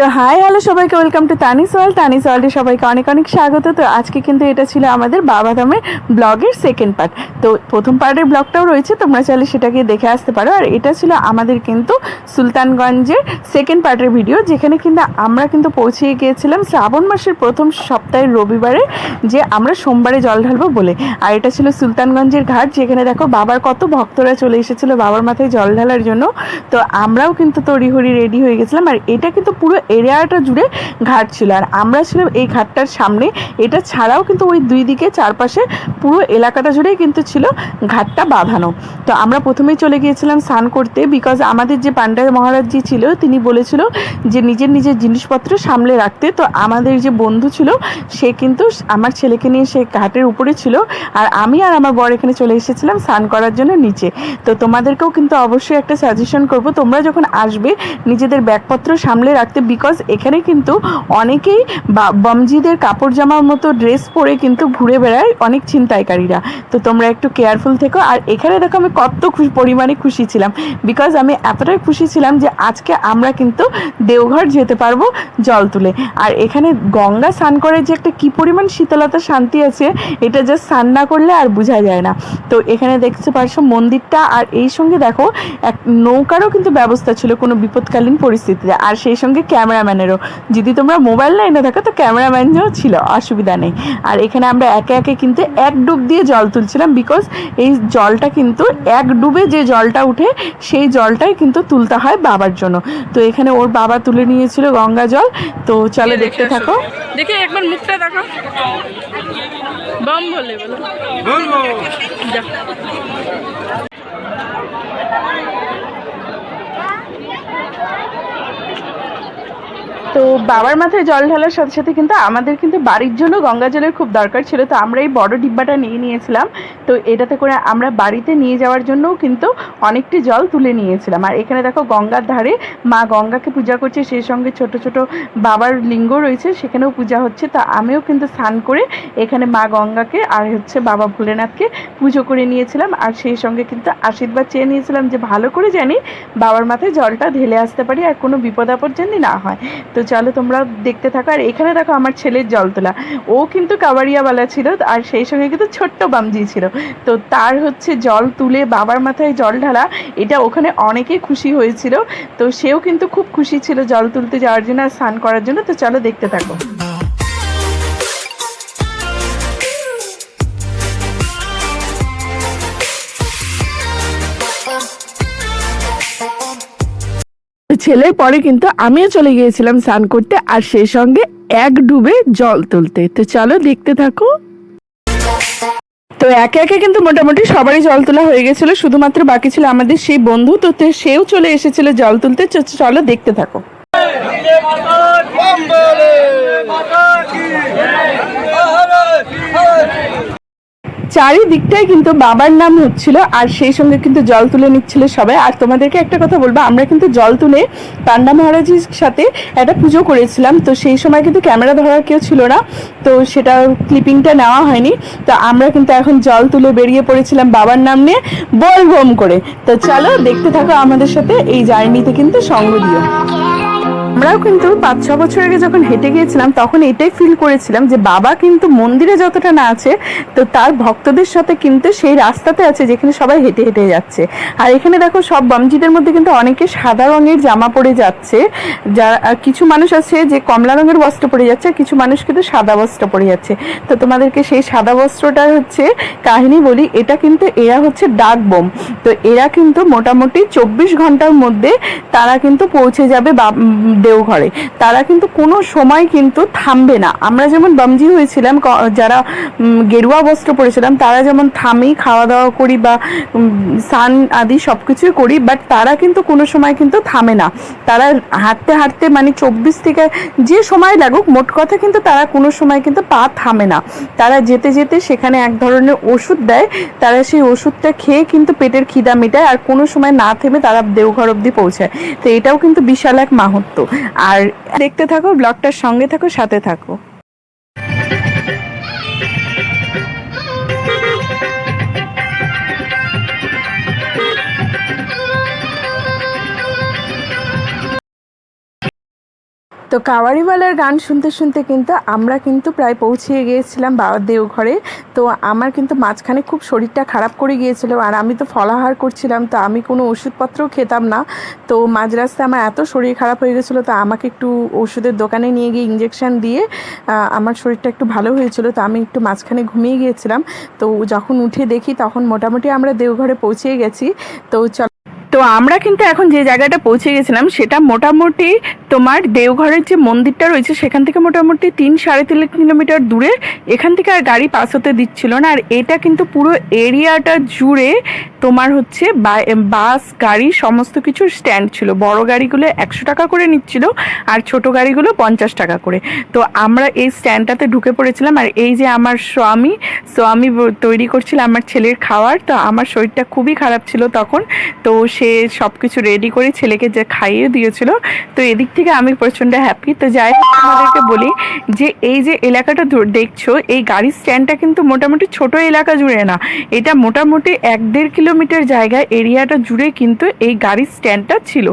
তো hi, hello সবাইকে, welcome to Tanis world. Tanis ওয়ার্ল্ডে সবাইকে অনেক অনেক স্বাগত। তো আজকে কিন্তু এটা ছিল আমাদের বাবাধামের ব্লগের সেকেন্ড পার্ট তো প্রথম পার্টের ব্লগটাও রয়েছে, তোমরা চাইলে সেটাকে দেখে আসতে পারো। আর এটা ছিল আমাদের কিন্তু সুলতানগঞ্জের সেকেন্ড পার্টের ভিডিও যেখানে কিন্তু আমরা কিন্তু পৌঁছে গিয়েছিলাম শ্রাবণ মাসের প্রথম সপ্তাহের রবিবারে যে আমরা সোমবারে জল ঢালবো বলে। আর এটা ছিল সুলতানগঞ্জের ঘাট, যেখানে দেখো বাবার কত ভক্তরা চলে এসেছিল বাবার মাথায় জল ঢালার জন্য। তো আমরাও কিন্তু তড়িহড়ি রেডি হয়ে গেছিলাম। আর এটা কিন্তু পুরো এরিয়াটা জুড়ে ঘাট ছিল। আর আমরা ছিলাম এই ঘাটটার সামনে। এটা ছাড়াও কিন্তু ওই দুই দিকে চারপাশে পুরো এলাকাটা জুড়েই কিন্তু ছিল ঘাটটা বাঁধানো। তো আমরা প্রথমেই চলে গিয়েছিলাম স্নান করতে বিকজ আমাদের যে পান্ডা মহারাজজি ছিল, তিনি বলেছিল যে নিজের নিজের জিনিসপত্র সামলে রাখতে। তো আমাদের যে বন্ধু ছিল, সে কিন্তু আমার ছেলেকে নিয়ে সে ঘাটের উপরে ছিল। আর আমি আর আমার বর এখানে চলে এসেছিলাম স্নান করার জন্য নিচে। তো তোমাদেরকেও কিন্তু অবশ্যই একটা সাজেশন করব, তোমরা যখন আসবে, নিজেদের ব্যাগপত্র সামলে রাখতে বিকজ এখানে কিন্তু অনেকেই বা- বমজিদের কাপড় জামার মতো ড্রেস পরে কিন্তু ঘুরে বেড়ায় অনেক ছিনতাইকারীরা। তো তোমরা একটু কেয়ারফুল থেকো। আর এখানে দেখো আমি কত খুশি পরিমাণে খুশি ছিলাম। বিকজ আমি এতটাই খুশি ছিলাম যে আজকে আমরা কিন্তু দেওঘর যেতে পারব জল তুলে। আর এখানে গঙ্গা স্নান করে যে একটা কি পরিমাণ শীতলতা শান্তি আছে, এটা জাস্ট স্নান না করলে আর বোঝা যায় না। তো এখানে দেখতে পারছ মন্দিরটা। আর এই সঙ্গে দেখো, এক নৌকারও কিন্তু ব্যবস্থা ছিল কোনো বিপদকালীন পরিস্থিতিতে। আর সেই সঙ্গে ক্যামেরাম্যানেরও। যদি তোমরা মোবাইল লাইনে থাকো তো ক্যামেরাম্যানও ছিল অসুবিধা নেই। আর এখানে আমরা একে একে কিন্তু এক ডুব দিয়ে জল তুলছিলাম বিকজ এই জলটা কিন্তু এক ডুবে যে জলটা উঠে সেই জলটাই কিন্তু তুলতে হয় বাবার জন্য। তো এখানে ওর বাবা তুলে নিয়েছিল গঙ্গা জল। তো চলো দেখতে থাকো। দেখে একবার মুখটা দেখো। বম বলে বলো বলব যা তো বাবার মাথায় জল ঢালার সাথে সাথে কিন্তু আমাদের কিন্তু বাড়ির জন্য গঙ্গা জলের খুব দরকার ছিল, তো আমরা এই বড় ডিব্বাটা নিয়ে নিয়েছিলাম। তো এটাতে করে আমরা বাড়িতে নিয়ে যাওয়ার জন্যও কিন্তু অনেকটি জল তুলে নিয়েছিলাম। আর এখানে দেখো গঙ্গার ধারে মা গঙ্গাকে পূজা করছে, সেই সঙ্গে ছোট ছোট বাবার লিঙ্গ রয়েছে, সেখানেও পূজা হচ্ছে। তা আমিও কিন্তু স্নান করে এখানে মা গঙ্গাকে আর হচ্ছে বাবা ভোলেনাথকে পুজো করে নিয়েছিলাম। আর সেই সঙ্গে কিন্তু আশীর্বাদ চেয়ে নিয়েছিলাম যে ভালো করে জানি বাবার মাথায় জলটা ঢেলে আসতে পারি আর কোনো বিপদ আপদ যেন না হয়। তো চলো তোমরা দেখতে থাকো। আর এখানে দেখো আমার ছেলের জল তোলা। ও কিন্তু কাবাড়িয়াওয়ালা ছিল, আর সেই সঙ্গে কিন্তু ছোট্ট বামজি ছিল। তো তার হচ্ছে জল তুলে বাবার মাথায় জল ঢালা, এটা ওখানে অনেকে খুশি হয়েছিল। তো সেও কিন্তু খুব খুশি ছিল জল তুলতে যাওয়ার জন্য আর স্নান করার জন্য। তো চলো দেখতে থাকো। ছেলের পরে কিন্তু আমিও চলে গিয়েছিলাম স্নান করতে, আর সেই সঙ্গে এক ডুবে জল তুলতে। তো চলো দেখতে থাকো। তো একে একে কিন্তু মোটামুটি সবারই জল তোলা হয়ে গেছিল, শুধুমাত্র বাকি ছিল আমাদের সেই বন্ধু, তো সেও চলে এসেছিল জল তুলতে। চলো দেখতে থাকো। চারিদিকটাই কিন্তু বাবার নাম হচ্ছিল আর সেই সঙ্গে কিন্তু জল তুলে নিচ্ছিল সবাই। আর তোমাদেরকে একটা কথা বলব, আমরা কিন্তু জল তুলে পান্ডা মহারাজের সাথে একটা পুজো করেছিলাম। তো সেই সময় কিন্তু ক্যামেরা ধরার কেউ ছিল না, তো সেটা ক্লিপিংটা নেওয়া হয়নি। তো আমরা কিন্তু এখন জল তুলে বেরিয়ে পড়েছিলাম বাবার নাম নিয়ে বল বম করে। তো চলো দেখতে থাকো আমাদের সাথে এই জার্নিতে কিন্তু সঙ্গ দিও। আমরাও কিন্তু পাঁচ, ছ বছর আগে যখন হেঁটে গিয়েছিলাম, তখন এটাই ফিল করেছিলাম যে বাবা কিন্তু মন্দিরে যতটা না আছে, তো তার ভক্তদের সাথে কিন্তু সেই রাস্তাতে আছে যেখানে সবাই হেঁটে হেঁটে যাচ্ছে। আর এখানে দেখো সব বামজিদের মধ্যে কিন্তু অনেকে সাদা রঙের জামা পরে যাচ্ছে। যারা কিছু মানুষ আছে যে কমলা রঙের বস্ত্র পরে যাচ্ছে কিছু মানুষ কিন্তু সাদা বস্ত্র পরে যাচ্ছে। তো তোমাদেরকে সেই সাদা বস্ত্রটা হচ্ছে কাহিনী বলি, এটা কিন্তু এরা হচ্ছে ডাক বোম। তো এরা কিন্তু মোটামুটি চব্বিশ ঘণ্টার মধ্যে তারা কিন্তু পৌঁছে যাবে দেওঘরে তারা কিন্তু কোনো সময় কিন্তু থামবে না। আমরা যেমন বামজি হয়েছিলাম যারা গেরুয়া বস্ত্র পরেছিলাম, তারা যেমন থামি খাওয়া দাওয়া করি বা স্নান আদি সব কিছুই করি বাট তারা কিন্তু কোনো সময় কিন্তু থামে না। তারা হাঁটতে হাঁটতে মানে চব্বিশ থেকে যে সময় লাগুক, মোট কথা কিন্তু তারা কোনো সময় কিন্তু পা থামে না। তারা যেতে যেতে সেখানে এক ধরনের ওষুধ দেয়, তারা সেই ওষুধটা খেয়ে কিন্তু পেটের খিদা মেটায়, আর কোনো সময় না থেমে তারা দেওঘর অবধি পৌঁছায়। তো এটাও কিন্তু বিশাল এক মাহাত্ম আর দেখতে থাকো ব্লগটার সঙ্গে থাকো সাথে থাকো। তো কাওয়ারিওয়ালার গান শুনতে শুনতে কিন্তু আমরা কিন্তু প্রায় পৌঁছিয়ে গিয়েছিলাম বাবার দেওঘরে তো আমার কিন্তু মাঝখানে খুব শরীরটা খারাপ করে গিয়েছিল আর আমি তো ফলাহার করছিলাম, তো আমি কোনো ওষুধপত্রও খেতাম না। তো মাঝ রাস্তায় আমার এত শরীর খারাপ হয়ে গেছিল তো আমাকে একটু ওষুধের দোকানে নিয়ে গিয়ে ইঞ্জেকশন দিয়ে আমার শরীরটা একটু ভালো হয়েছিল, তো আমি একটু মাঝখানে ঘুমিয়ে গিয়েছিলাম। তো যখন উঠে দেখি তখন মোটামুটি আমরা দেওঘরে পৌঁছে গেছি। তো চল তো আমরা কিন্তু এখন যে জায়গাটা পৌঁছে গেছিলাম, সেটা মোটামুটি তোমার দেওঘরের যে মন্দিরটা রয়েছে, সেখান থেকে মোটামুটি তিন সাড়ে তিন কিলোমিটার দূরে। এখান থেকে আর গাড়ি পাস হতে দিচ্ছিল না। আর এটা কিন্তু পুরো এরিয়াটা জুড়ে তোমার হচ্ছে বাস, গাড়ি সমস্ত কিছুর স্ট্যান্ড ছিল। বড় গাড়িগুলো একশো টাকা করে নিচ্ছিল আর ছোট গাড়িগুলো পঞ্চাশ টাকা করে। তো আমরা এই স্ট্যান্ডটাতে ঢুকে পড়েছিলাম। আর এই যে আমার স্বামী স্বামী তৈরি করছিল আমার ছেলের খাওয়ার, তো আমার শরীরটা খুবই খারাপ ছিল তখন। তো সে সব কিছু রেডি করে ছেলেকে যে খাইয়ে দিয়েছিল। তো এদিক থেকে আমি প্রচণ্ড হ্যাপি তো যাই হোক আমাদেরকে বলি যে এই যে এলাকাটা দেখছ, এই গাড়ির স্ট্যান্ডটা কিন্তু মোটামুটি ছোট এলাকা জুড়ে না। এটা মোটামুটি এক দেড় কিলোমিটার জায়গায় এরিয়াটা জুড়ে কিন্তু এই গাড়ির স্ট্যান্ডটা ছিল।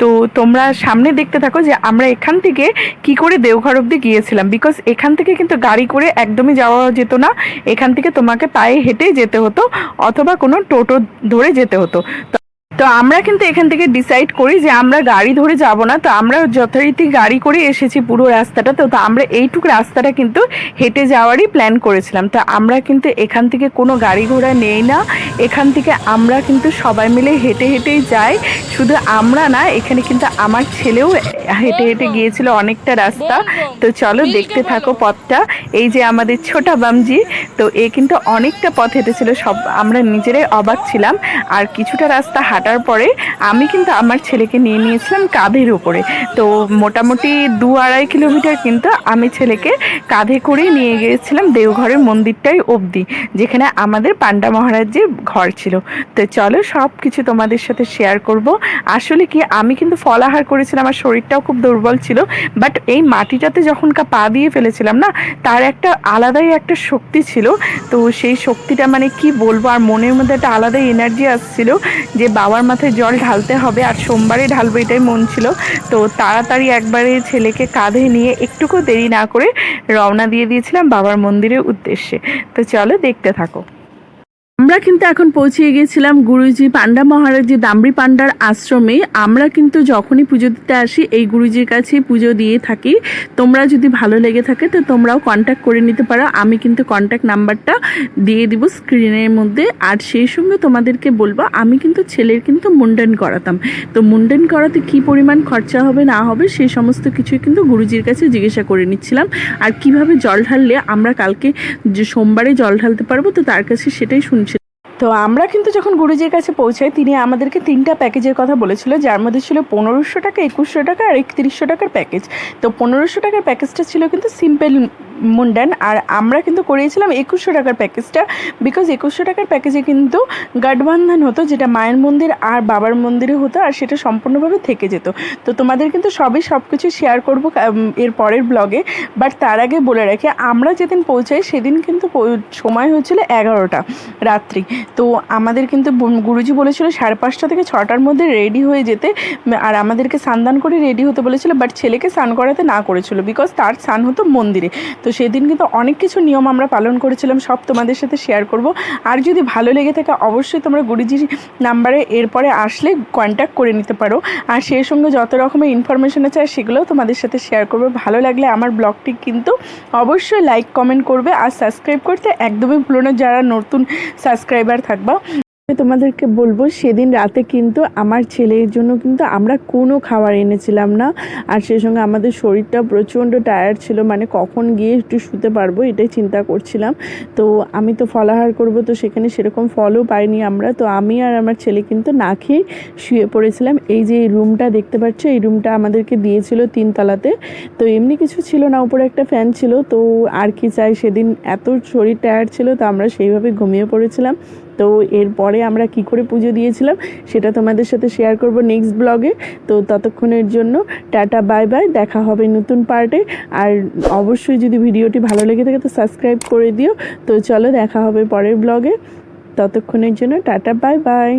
তো তোমরা সামনে দেখতে থাকো যে আমরা এখান থেকে কি করে দেওঘর অবধি গিয়েছিলাম। বিকজ এখান থেকে কিন্তু গাড়ি করে একদমই যাওয়া যেত না। এখান থেকে তোমাকে পায়ে হেঁটেই যেতে হতো, অথবা কোনো টোটো ধরে যেতে হতো। তো- আমরা কিন্তু এখান থেকে ডিসাইড করি যে আমরা গাড়ি ধরে যাব না তো আমরা যথারীতি গাড়ি করে এসেছি পুরো রাস্তাটা তো তো আমরা এইটুক রাস্তাটা কিন্তু হেঁটে যাওয়ারই প্ল্যান করেছিলাম। তো আমরা কিন্তু এখান থেকে কোনো গাড়ি ঘোড়া নেই না এখান থেকে আমরা কিন্তু সবাই মিলে হেঁটে হেঁটেই যাই। শুধু আমরা না এখানে কিন্তু আমার ছেলেও হেঁটে হেঁটে গিয়েছিল অনেকটা রাস্তা। তো চলো দেখতে থাকো পথটা। এই যে আমাদের ছোটা বামজি তো এ কিন্তু অনেকটা পথ হেঁটেছিল সব আমরা নিজেরাই অবাক ছিলাম। আর কিছুটা রাস্তা হাঁটার পরে আমি কিন্তু আমার ছেলেকে নিয়ে নিয়েছিলাম কাঁধের উপরে। তো মোটামুটি দু আড়াই কিলোমিটার কিন্তু আমি ছেলেকে কাঁধে করে নিয়ে গিয়েছিলাম দেওঘরের মন্দিরটাই অবধি, যেখানে আমাদের পান্ডা মহারাজের ঘর ছিল। তো চলো সব কিছু তোমাদের সাথে শেয়ার করব। আসলে কি, আমি কিন্তু ফলাহার করেছিলাম, আমার শরীরটাও খুব দুর্বল ছিল বাট এই মাটিটাতে যখন কা পা দিয়ে ফেলেছিলাম না, তার একটা আলাদাই একটা শক্তি ছিল। তো সেই শক্তিটা মানে কি বলব, আর মনের মধ্যে একটা আলাদাই এনার্জি আসছিল যে বাবার মাথায় জল ঢালতে হবে আর সোমবারে ঢালবো এটাই মন ছিল। তো তাড়াতাড়ি একবারে ছেলেকে কাঁধে নিয়ে একটুকু দেরি না করে রওনা দিয়ে দিয়েছিলাম বাবার মন্দিরের উদ্দেশ্যে। তো চলো দেখতে থাকো। আমরা কিন্তু এখন পৌঁছে গিয়েছিলাম গুরুজি পান্ডা মহারাজজি দামড়ি পান্ডার আশ্রমে। আমরা কিন্তু যখনই পুজো দিতে আসি, এই গুরুজির কাছেই পুজো দিয়ে থাকি। তোমরা যদি ভালো লেগে থাকে তো তোমরাও কন্ট্যাক্ট করে নিতে পারো। আমি কিন্তু কন্ট্যাক্ট নাম্বারটা দিয়ে দিব স্ক্রিনের মধ্যে। আর সেই সঙ্গে তোমাদেরকে বলব, আমি কিন্তু ছেলের কিন্তু মুন্ডন করাতাম। তো মুন্ডন করাতে কি পরিমাণ খরচা হবে, না হবে সেই সমস্ত কিছুই কিন্তু গুরুজির কাছে জিজ্ঞাসা করে নিচ্ছিলাম। আর কীভাবে জল ঢাললে আমরা কালকে যে সোমবারে জল ঢালতে পারব, তো তার কাছে সেটাই শুনছি তো আমরা কিন্তু যখন গুরুজির কাছে পৌঁছাই, তিনি আমাদেরকে তিনটা প্যাকেজের কথা বলেছিল, যার মধ্যে ছিল পনেরোশো টাকা, একুশশো টাকা আর একত্রিশশো টাকার প্যাকেজ। তো পনেরোশো টাকার প্যাকেজটা ছিল কিন্তু সিম্পল মুন্ডান, আর আমরা কিন্তু করিয়েছিলাম একুশশো টাকার প্যাকেজটা বিকজ একুশশো টাকার প্যাকেজে কিন্তু গাঠবন্ধন হতো, যেটা মায়ের মন্দির আর বাবার মন্দিরে হতো, আর সেটা সম্পূর্ণভাবে থেকে যেত। তো তোমাদের কিন্তু সবই সব কিছু শেয়ার করব এর পরের ব্লগে বাট তার আগে বলে রাখি, আমরা যেদিন পৌঁছাই, সেদিন কিন্তু সময় হয়েছিল এগারোটা রাত্রি। তো আমাদের কিন্তু গুরুজি বলেছিল সাড়ে পাঁচটা থেকে ছটার মধ্যে রেডি হয়ে যেতে আর আমাদেরকে স্নান করে রেডি হতে বলেছিল বাট ছেলেকে স্নান করাতে না করেছিল বিকজ তার স্নান হতো মন্দিরে। তো সেদিন কিন্তু অনেক কিছু নিয়ম আমরা পালন করেছিলাম, সব তোমাদের সাথে শেয়ার করব। আর যদি ভালো লেগে থাকে, অবশ্যই তোমরা গুরুজির নাম্বারে এরপরে আসলে কন্ট্যাক্ট করে নিতে পারো। আর সেই সঙ্গে যত রকমের ইনফরমেশন আছে সেগুলোও তোমাদের সাথে শেয়ার করব। ভালো লাগলে আমার ব্লগটি কিন্তু অবশ্যই লাইক কমেন্ট করবে। আর সাবস্ক্রাইব করতে একদমই ভুলো না, যারা নতুন সাবস্ক্রাইবার থাকবা। তোমাদেরকে বলব, সেদিন রাতে কিন্তু আমার ছেলের জন্য কিন্তু আমরা কোনো খাবার এনেছিলাম না। আর সেই সঙ্গে আমাদের শরীরটা প্রচণ্ড টায়ার্ড ছিল মানে কখন গিয়ে একটু শুতে পারব এটাই চিন্তা করছিলাম। তো আমি তো ফলাহার করব, তো সেখানে সেরকম ফলও পাইনি আমরা। তো আমি আর আমার ছেলে কিন্তু না খেয়ে শুয়ে পড়েছিলাম। এই যে এই রুমটা দেখতে পাচ্ছ, এই রুমটা আমাদেরকে দিয়েছিল তিনতলাতে। তো এমনি কিছু ছিল না, উপরে একটা ফ্যান ছিল। তো আর কি চাই, সেদিন এত শরীর টায়ার্ড ছিল, তো আমরা সেইভাবে ঘুমিয়ে পড়েছিলাম। তো এরপরে আমরা কি করে পুজো দিয়েছিলাম সেটা তোমাদের সাথে শেয়ার করব নেক্সট ব্লগে তো ততক্ষণের জন্য টাটা বাই বাই দেখা হবে নতুন পার্টে আর অবশ্যই যদি ভিডিওটি ভালো লেগে থাকে তো সাবস্ক্রাইব করে দিও। তো চলো দেখা হবে পরের ব্লগে ততক্ষণের জন্য টাটা বাই বাই